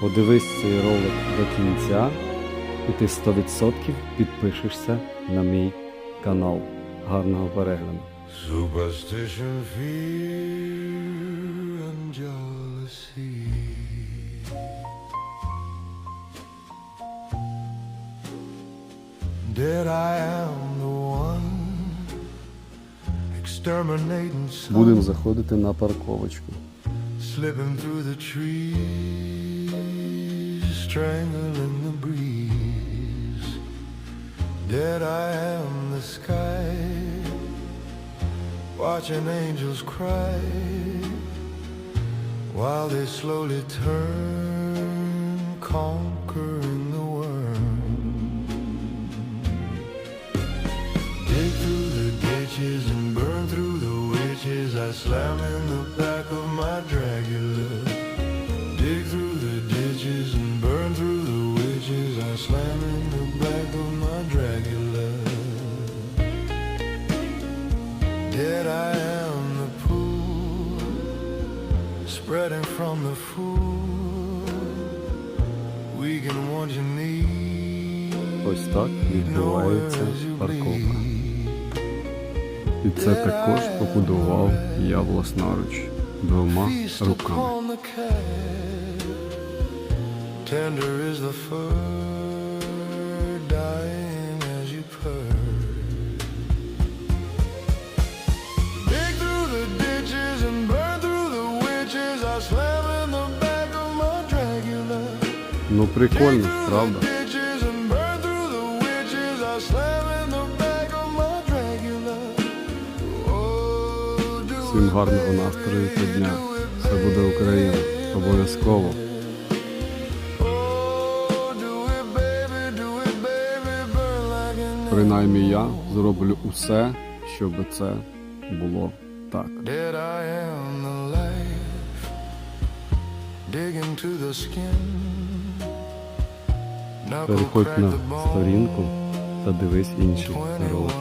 Подивись цей ролик до кінця, і ти 100% підпишешся на мій канал. Гарного перегляду. Superstition, fear, and jealousy. Dead I am the one exterminating Будемо заходити на парковочку. slipping through the trees, strangling the breeze. Dead I am the sky, watching angels cry while they slowly turn, conquering the worm. Dig through the ditches and burn through the witches. I slam in the back of my Dracula. Dig through spreading from the fool. Weak and want you need. Ось так відбувається парковка. І це також побудував я власноруч двома руками. Tender is the fur, Dracula. Oh, do Всім гарного настрою та дня. Це буде Україна. Обов'язково. Oh, Принаймні я зроблю усе, щоб це було так. Переходь на сторінку та дивись інші ролики.